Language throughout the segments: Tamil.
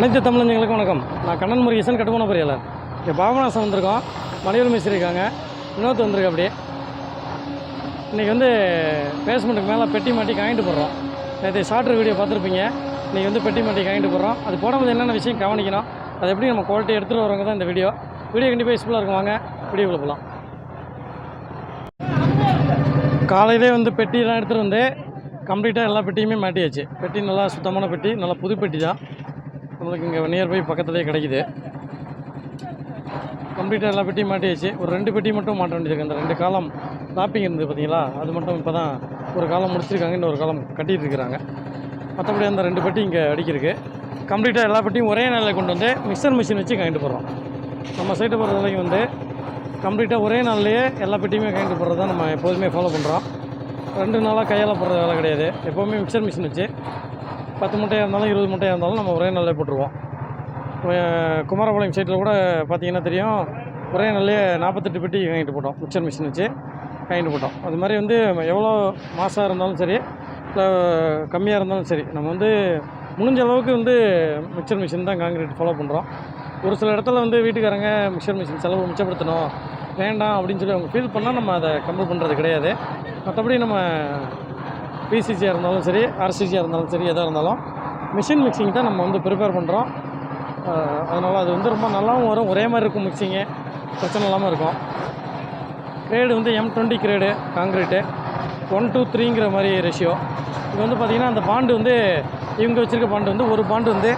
அனைத்து தமிழஞ்சங்களுக்கும் வணக்கம். நான் கண்ணன் முருகேசன் கட்டுமான பொறியாளர். இங்கே பாபநாசம் வந்திருக்கோம். மலையூர் மிஸ்திரி இருக்காங்க. வினோத் வந்திருக்கு அப்படியே. இன்றைக்கி வந்து பேஸ்மெண்ட்டுக்கு மேலே பெட்டி மாட்டி காயிட்டு போடுறோம். நேற்று ஷார்ட்ரு வீடியோ பார்த்துருப்பீங்க. இன்றைக்கி வந்து பெட்டி மாட்டி காயிட்டு போடுறோம். அது போடும்போது என்னென்ன விஷயம் கவனிக்கணும் அது எப்படி நம்ம குவாலிட்டி எடுத்துகிட்டு வரவங்க தான் இந்த வீடியோ வீடியோ கண்டிப்பாக யூஸ்ஃபுல்லாக இருக்கும். வாங்க வீடியோக்குள்ளே போகலாம் காலையிலே வந்து பெட்டியெல்லாம் எடுத்துகிட்டு வந்து கம்ப்ளீட்டாக எல்லா பெட்டியுமே மாட்டியாச்சு. பெட்டி நல்லா சுத்தமான பெட்டி நல்லா புது பெட்டி தான். நம்மளுக்கு இங்கே நியர்பை பக்கத்துலேயே கிடைக்குது. கம்ப்ளீட்டாக எல்லா பெட்டியும் மாட்டியாச்சு. ஒரு ரெண்டு பெட்டி மட்டும் மாட்ட வேண்டியது அந்த ரெண்டு காலம் டாப்பிங் இருந்தது பார்த்தீங்களா அது மட்டும் இப்போ தான் ஒரு காலம் முடிச்சிருக்காங்க. இன்னொரு காலம் கட்டிட்டு இருக்கிறாங்க. மற்றபடி அந்த ரெண்டு பெட்டி இங்கே அடிக்கிருக்கு. கம்ப்ளீட்டாக எல்லா பெட்டியும் ஒரே நாளில் கொண்டு வந்து மிக்சர் மிஷின் வச்சு கழிட்டு போகிறோம் நம்ம சைட்டை பொறுத்த வரைக்கும் வந்து கம்ப்ளீட்டாக ஒரே நாள்லேயே எல்லா பெட்டியுமே கழிட்டு போடுறது தான் நம்ம எப்போதுமே ஃபாலோ பண்ணுறோம் ரெண்டு நாளாக கையால் போடுற வேலை கிடையாது. எப்போவுமே மிக்சர் மிஷின் வச்சு பத்து மூட்டையாக இருந்தாலும் இருபது மூட்டையாக இருந்தாலும் நம்ம ஒரே நாளில் போட்டுருவோம். குமாரபாளையம் சைட்டில் கூட பார்த்திங்கன்னா தெரியும். ஒரே நாள்லேயே நாற்பத்தெட்டு பெட்டி வாங்கிட்டு போட்டோம். மிக்சர் மிஷின் வச்சு வாங்கிட்டு போட்டோம். அது மாதிரி வந்து எவ்வளோ மாதம் இருந்தாலும் சரி இல்லை கம்மியாக இருந்தாலும் சரி நம்ம வந்து முடிஞ்ச அளவுக்கு வந்து மிக்சர் மிஷின் தான் காங்கிரீட் ஃபாலோ பண்ணுறோம் ஒரு சில இடத்துல வந்து வீட்டுக்காரங்க மிக்சர் மிஷின் செலவு மிச்சப்படுத்தணும் வேண்டாம் அப்படின்னு சொல்லி அவங்க ஃபீல் பண்ணால் நம்ம அதை கம்பல் பண்ணுறது கிடையாது. மற்றபடி நம்ம பிசிசியாக இருந்தாலும் சரி ஆர்சிசியாக இருந்தாலும் சரி எதாக இருந்தாலும் மிஷின் மிக்சிங் தான் நம்ம வந்து ப்ரிப்பேர் பண்ணுறோம் அதனால் அது வந்து ரொம்ப நல்லாவும் வரும். ஒரே மாதிரி இருக்கும் மிக்சிங்கு பிரச்சனை இல்லாமல் இருக்கும். கிரேடு வந்து M twenty grade concrete one two த்ரீங்கிற மாதிரி ரேஷியோ இது வந்து பார்த்திங்கன்னா அந்த பாண்டு வந்து இவங்க வச்சுருக்க பாண்டு வந்து ஒரு பாண்டு வந்து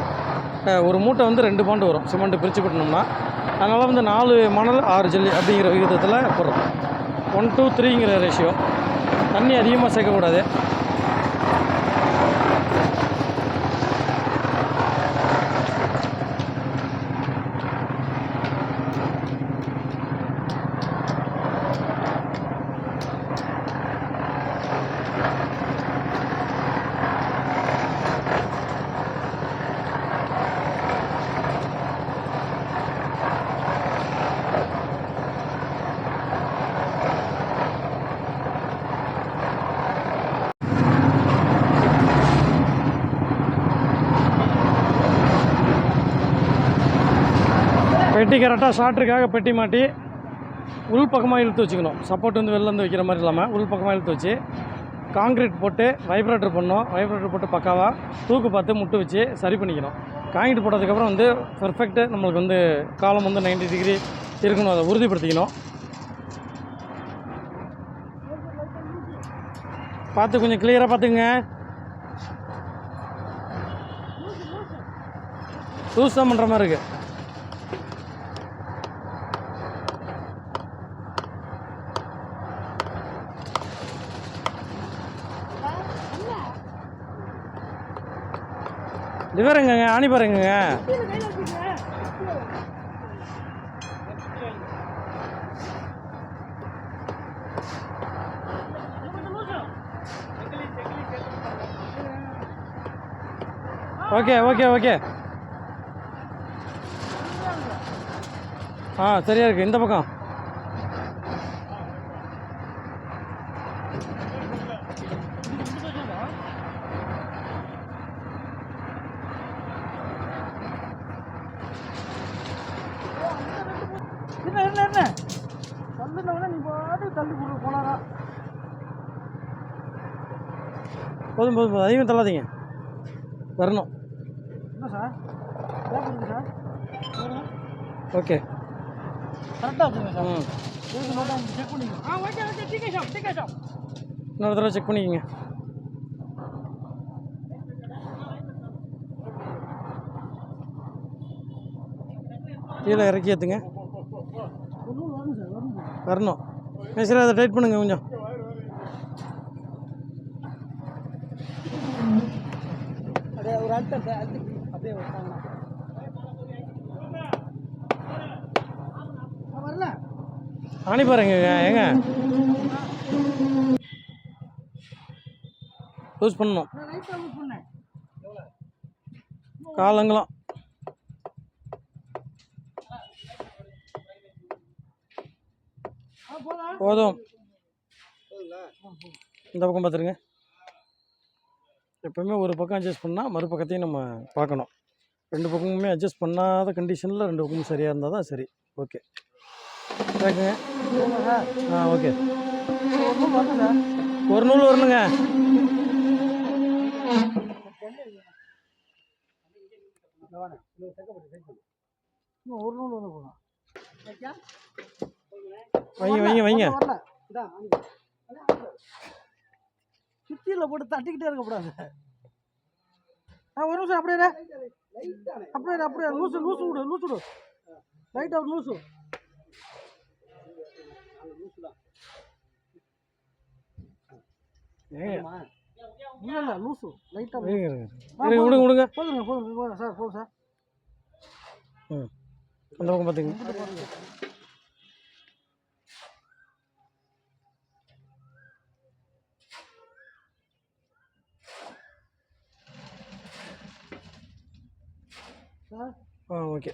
ஒரு மூட்டை வந்து ரெண்டு பாண்டு வரும். சிமெண்ட் பிரித்து கொட்டினோம்னா அதனால் வந்து நாலு மணல் ஆறு ஜல்லி அப்படிங்கிற விகிதத்தில் போடுறோம். ஒன் டூ த்ரீங்கிற ரேஷியோ தண்ணி அதிகமாக சேர்க்கக்கூடாது. பெட்டி கரெக்டாக ஷார்ட்ருக்காக பெட்டி மாட்டி உள் பக்கமாக இழுத்து வச்சுக்கணும். சப்போர்ட் வந்து வெளிலேருந்து வைக்கிற மாதிரி இல்லாமல் உள் பக்கமாக இழுத்து வச்சு காங்கிரீட் போட்டு வைப்ரேட்டர் பண்ணோம் வைப்ரேட்டர் போட்டு பக்காவாக தூக்கு பார்த்து முட்டு வச்சு சரி பண்ணிக்கணும். காங்கிரீட் போட்டதுக்கப்புறம் வந்து பெர்ஃபெக்ட்டு நம்மளுக்கு வந்து காலம் வந்து 90 டிகிரி இருக்கணும். அதை உறுதிப்படுத்திக்கணும். பார்த்து கொஞ்சம் கிளியராக பார்த்துக்குங்க. லூஸ் தான் பண்ணுற மாதிரி இருக்குது லிவர் எங்கங்க ஆணி பாருங்கங்க. Okay okay okay. ஆ சரியா இருக்கு. இந்த பக்கம் என்ன என்ன என்ன தள்ளுனவன நீ பாட்டு தள்ளி கொடு போனாரா போதும் போதும் போதும். அதிகம் தள்ளாதீங்க. வரணும். என்ன சார்? கேட்குறது சார். ஓகே. இன்னொரு தடவை செக் பண்ணிக்கோங்க. கீழே இறக்கி ஏற்றுங்க வரணும். மேசரி அதை டைட் பண்ணுங்க கொஞ்சம் அப்படியே ஒரு அழுத்த அழுத்தி அப்படியே விட்டாங்களா வரல. ஆணி பாருங்க ஏங்க யூஸ் பண்ணணும். காலங்களாம். போதும். இந்த பக்கம் பார்த்துருங்க. எப்பவுமே ஒரு பக்கம் அட்ஜஸ்ட் பண்ணால் மறுபக்கத்தையும் நம்ம பார்க்கணும். ரெண்டு பக்கமுமே அட்ஜஸ்ட் பண்ணாத கண்டிஷனில் ரெண்டு பக்கமும் சரியாக இருந்தால் தான் சரி. ஓகே ஆ ஓகே ஒரு நூல் வரணுங்க. ஒரு நூல் வந்து போதும். வைங்க வைங்க வைங்க. சுத்தியில் போட்டு தட்டிக்கிட்டே இருக்கக்கூடாது ஆ ஒரு நிமிஷம் அப்படியே. அப்படியே அப்படியே. லூசு லூசு விடு லூசு விடு. லைட்டாக லூசு. ஏங்க இல்லை இல்லை லூசு. லைட்டாக விடுங்க விடுங்க. போதுங்க போதுங்க போதும் சார் போதும் சார். ம். அந்த பக்கம் பார்த்துங்க சார் ஆ ஓகே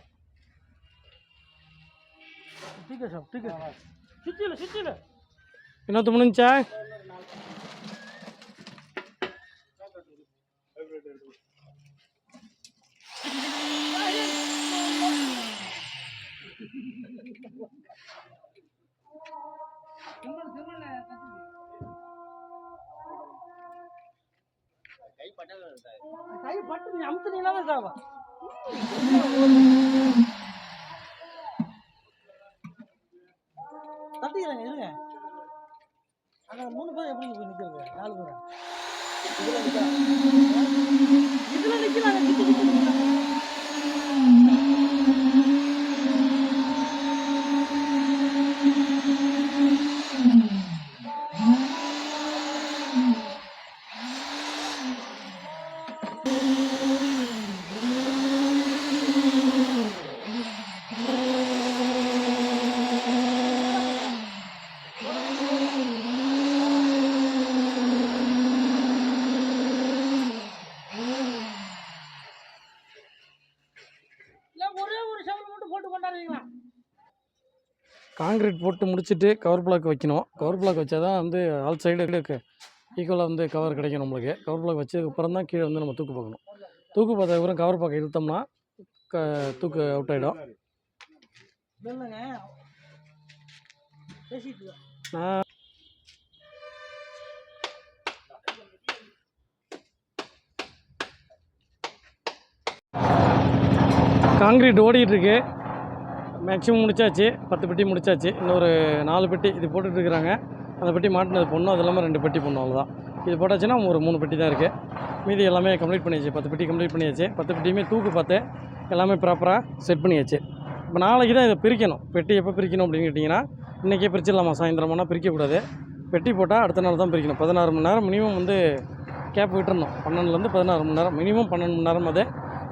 ठीक है साहब ठीक है சுத்தியில் சுத்தியில் இன்னொருத்த முடிஞ்சா கை பட்டு நீ அமுத்துனீங்கன்னா தான் சாவா தட்டிக்கிறேங்க இருங்க. அங்கே மூணு பேர் எப்படி நிற்கிறது நாலு பேர்? இதில் காங்கிரீட் போட்டு முடிச்சுட்டு கவர் பிளாக் வைக்கணும். கவர் பிளாக் வச்சா தான் வந்து ஆல் சைடு ஈக்குவலாக வந்து கவர் கிடைக்கும் நம்மளுக்கு. கவர் பிளாக் வச்சதுக்கப்புறம் தான் கீழே வந்து நம்ம தூக்கு பார்க்கணும். தூக்கு பார்த்ததுக்கப்புறம் கவர் பாக்க இழுத்தோம்னா க தூக்கு அவுட் ஆகிடும் நான் காங்கிரீட் ஓடிட்டுருக்கு மேக்ஸிமம் முடிச்சாச்சு பத்து பெட்டி முடிச்சாச்சு. இன்னொரு நாலு பெட்டி இது போட்டுட்டு இருக்கிறாங்க அந்த பெட்டி மாட்டினது பொண்ணும் அது இல்லாமல் ரெண்டு பெட்டி பொண்ணும் அவ்வளோதான் இது போட்டாச்சுன்னா ஒரு மூணு பெட்டி தான் இருக்குது மீதி எல்லாமே கம்ப்ளீட் பண்ணியாச்சு. பத்து பெட்டி கம்ப்ளீட் பண்ணியாச்சு. பத்து பெட்டியுமே தூக்கு பார்த்து எல்லாமே ப்ராப்பராக செட் பண்ணியாச்சு. இப்போ நாளைக்கு தான் இதை பிரிக்கணும். பெட்டி எப்போ பிரிக்கணும் அப்படின்னு கேட்டிங்கன்னா இன்றைக்கே பிரிச்சிடலாமா? சாயந்தரமானா பிரிக்கக்கூடாது. பெட்டி போட்டால் அடுத்த நாள் தான் பிரிக்கணும். பதினாறு மணி நேரம் மினிமம் வந்து கேப் விட்டுருணும் பன்னெண்டுலேருந்து பதினாறு மணி நேரம். மினிமம் பன்னெண்டு மணி நேரம் அது.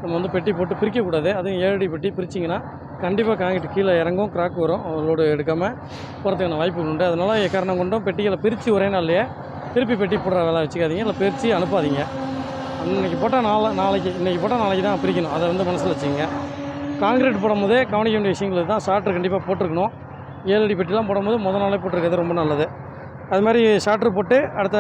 நம்ம வந்து பெட்டி போட்டு பிரிக்கக்கூடாது. அதுவும் ஏழடி பெட்டி பிரிச்சிங்கன்னா கண்டிப்பாக காங்கிட்டு கீழே இறங்கும் கிராக் வரும் லோடு எடுக்காமல் போகிறதுக்கான வாய்ப்புகள் உண்டு. அதனால் எக்காரணம் கொண்டும் பெட்டிகளை பிரித்து ஒரே நாள்லையே திருப்பி பெட்டி போடுற வேலை வச்சுக்காதீங்க. இல்லை பிரித்து அனுப்பாதீங்க. இன்னைக்கு போட்டால் நாளை நாளைக்கு இன்றைக்கி போட்டால் நாளைக்கு தான் பிரிக்கணும். அதை வந்து மனசில் வச்சுங்க காங்கிரீட் போடும்போதே கவனிக்க வேண்டிய விஷயங்கள் தான் ஷார்ட்ரு கண்டிப்பாக போட்டிருக்கணும். ஏழடி பெட்டிலாம் போடும்போது முதல் நாளே போட்டிருக்கிறது ரொம்ப நல்லது. அது மாதிரி ஷார்ட்ரு போட்டு அடுத்த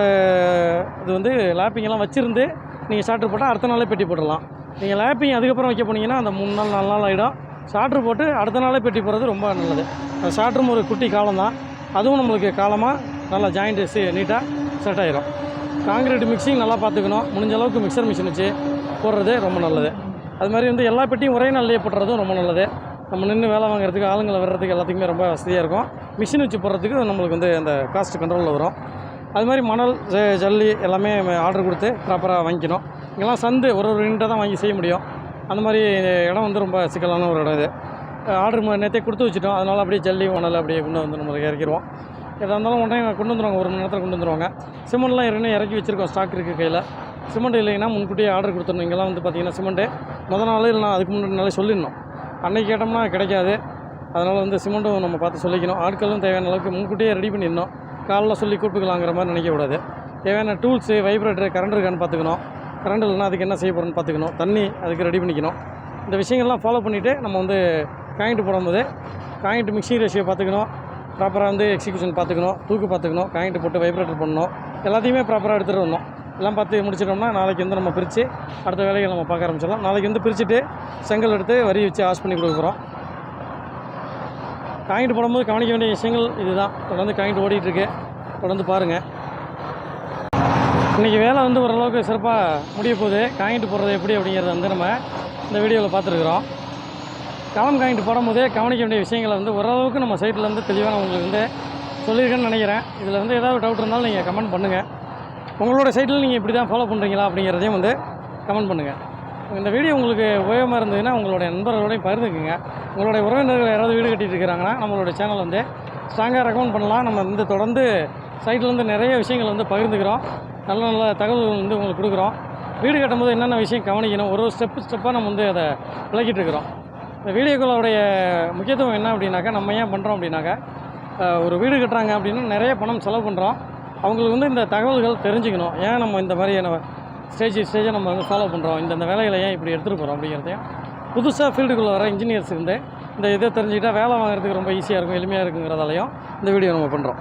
இது வந்து லேப்பிங்கெல்லாம் வச்சுருந்து நீங்கள் ஷார்ட்ரு போட்டால் அடுத்த நாளே பெட்டி போட்டுடலாம். நீங்கள் லேப்பிங் அதுக்கப்புறம் வைக்க போனீங்கன்னா அந்த மூணு நாள் நாலு நாள் ஆகிடும் சாட்ரு போட்டு அடுத்த நாளே பெட்டி போடுறது ரொம்ப நல்லது. அந்த ஷார்ட்ரும் ஒரு குட்டி காலம் தான் அதுவும் நம்மளுக்கு காலமாக நல்லா ஜாயிண்ட்டு நீட்டாக செட் ஆயிரும். காங்கிரீட் மிக்சிங் நல்லா பார்த்துக்கணும். முடிஞ்ச அளவுக்கு மிக்சர் மிஷின் வச்சு போடுறது ரொம்ப நல்லது. அது மாதிரி வந்து எல்லா பெட்டியும் ஒரே நாள்லேயே போடுறதும் ரொம்ப நல்லது. நம்ம நின்று வேலை வாங்குறதுக்கு ஆளுங்களை வர்றதுக்கு எல்லாத்துக்குமே ரொம்ப வசதியாக இருக்கும். மிஷின் வச்சு போடுறதுக்கு நம்மளுக்கு வந்து அந்த காஸ்ட் கண்ட்ரோலில் வரும். அது மாதிரி மணல் ஜல்லி எல்லாமே ஆர்டர் கொடுத்து ப்ராப்பராக வாங்கிக்கணும். இங்கெல்லாம் சந்து ஒரு ஒரு யூனிட்டாக தான் வாங்கி செய்ய முடியும். அந்த மாதிரி இடம் வந்து ரொம்ப சிக்கலான ஒரு இடம் இது. ஆர்டர் நேற்றே கொடுத்து வச்சுட்டோம். அதனால் அப்படியே ஜல்லி மணல் அப்படியே கொண்டு வந்து நம்மளுக்கு இறக்கிடுவோம். எதாக இருந்தாலும் உடனே கொண்டு வந்துடுவாங்க ஒரு மணி நேரத்தில் கொண்டு வந்துருவாங்க. சிமெண்ட்லாம் ஏற்கனவே இறக்கி வச்சுருக்கோம். ஸ்டாக் இருக்குது கையில். சிமெண்ட் இல்லைன்னா முன்கூட்டியே ஆர்டர் கொடுத்துடணும். இங்கெல்லாம் வந்து பார்த்தீங்கன்னா சிமெண்ட்டு முத நாள் இல்லைனா அதுக்கு முன்னாடி நாளே சொல்லிடணும். அன்னைக்கு கேட்டோம்னா கிடைக்காது. அதனால் வந்து சிமெண்ட்டும் நம்ம பார்த்து சொல்லிக்கணும். ஆட்களும் தேவையான அளவுக்கு முன்கூட்டியே ரெடி பண்ணிடணும். காலைல சொல்லி கூப்பிட்டுக்கலாங்கிற மாதிரி நினைக்கக்கூடாது. தேவையான டூல்ஸு வைப்ரேட்டர் கரண்ட் இருக்கான்னு பார்த்துக்கணும். கரண்ட் இல்லைனா அதுக்கு என்ன செய்ய போகிறோன்னு பார்த்துக்கணும். தண்ணி அதுக்கு ரெடி பண்ணிக்கணும். இந்த விஷயங்கள்லாம் ஃபாலோ பண்ணிவிட்டு நம்ம வந்து காயின்ட்டு போடும்போது காயின்ட்டு மிக்சிங் ரேஷியோ பார்த்துக்கணும். ப்ராப்பராக வந்து எக்ஸிக்யூஷன் பார்த்துக்கணும். தூக்கு பார்த்துக்கணும். காயின்ட்டு போட்டு வைப்ரேட்டர் பண்ணணும். எல்லாத்தையுமே ப்ராப்பராக எடுத்துகிட்டு வரணும். எல்லாம் பார்த்து முடிச்சிட்டோம்னா நாளைக்கு வந்து நம்ம பிரித்து அடுத்த வேலைகள் நம்ம பார்க்க ஆரம்பிச்சிடலாம். நாளைக்கு வந்து பிரிச்சுட்டு செங்கல் எடுத்து வரி வச்சு ஆஷ் பண்ணி கொடுக்குறோம் காயின்ட்டு போடும்போது கவனிக்க வேண்டிய விஷயங்கள் இதுதான். தொடர்ந்து காயின்ட்டு ஓடிட்டுருக்கு தொடர்ந்து பாருங்கள் இன்றைக்கி வேலை வந்து ஓரளவுக்கு சிறப்பாக முடிய போகுது. காங்கிட்டு போடுறது எப்படி அப்படிங்கிறத வந்து நம்ம இந்த வீடியோவில் பார்த்துருக்குறோம். களம் காங்கிட்டு போடும்போதே கவனிக்க வேண்டிய விஷயங்களை வந்து ஓரளவுக்கு நம்ம சைட்டில் வந்து தெளிவாக நான் உங்களுக்கு வந்து சொல்லியிருக்கேன்னு நினைக்கிறேன். இதில் வந்து ஏதாவது டவுட் இருந்தாலும் நீங்கள் கமெண்ட் பண்ணுங்கள் உங்களோட சைட்டில் நீங்கள் இப்படி தான் ஃபாலோ பண்ணுறீங்களா அப்படிங்கிறதையும் வந்து கமெண்ட் பண்ணுங்கள் இந்த வீடியோ உங்களுக்கு உபயோகமாக இருந்ததுன்னா உங்களுடைய நண்பர்களோடையும் பகிர்ந்துக்குங்க. உங்களுடைய உறவினர்கள் யாராவது வீடு கட்டிகிட்டு இருக்கிறாங்கன்னா நம்மளோட சேனல் வந்து ஸ்ட்ராங்காக ரெக்கமெண்ட் பண்ணலாம். நம்ம வந்து தொடர்ந்து சைட்டில் வந்து நிறைய விஷயங்கள் வந்து பகிர்ந்துக்கிறோம். நல்ல நல்ல தகவல்கள் வந்து உங்களுக்கு கொடுக்குறோம். வீடு கட்டும்போது என்னென்ன விஷயம் கவனிக்கணும்? ஒரு ஒரு ஸ்டெப்பு ஸ்டெப்பாக நம்ம வந்து அதை விளக்கிட்டு இருக்கிறோம். இந்த வீடியோக்களோடைய முக்கியத்துவம் என்ன அப்படின்னாக்கா நம்ம ஏன் பண்ணுறோம் அப்படின்னாக்கா ஒரு வீடு கட்டுறாங்க அப்படின்னா நிறைய பணம் செலவு பண்ணுறோம் அவங்களுக்கு வந்து இந்த தகவல்கள் தெரிஞ்சுக்கணும். ஏன் நம்ம இந்த மாதிரியான ஸ்டேஜ் ஸ்டேஜை நம்ம வந்து ஃபாலோ பண்ணுறோம் இந்த இந்த வேலைகளை ஏன் இப்படி எடுத்துகிட்டு போகிறோம் அப்படிங்கிறதையும் புதுசாக ஃபீல்டுக்குள்ளே வர இன்ஜினியர்ஸ் இருந்து இந்த இதை தெரிஞ்சுக்கிட்டால் வேலை வாங்குறதுக்கு ரொம்ப ஈஸியாக இருக்கும் எளிமையாக இருக்குங்கிறதாலையும் இந்த வீடியோ நம்ம பண்ணுறோம்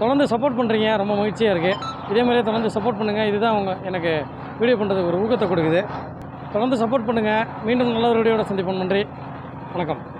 தொடர்ந்து சப்போர்ட் பண்ணுறீங்க ரொம்ப மகிழ்ச்சியாக இருக்குது இதே மாதிரியே தொடர்ந்து சப்போர்ட் பண்ணுங்கள் இதுதான் அவங்க எனக்கு வீடியோ பண்ணுறதுக்கு ஒரு ஊக்கத்தை கொடுக்குது. தொடர்ந்து சப்போர்ட் பண்ணுங்கள் மீண்டும் நல்ல ஒரு வீடியோட சந்திப்போம். நன்றி. வணக்கம்.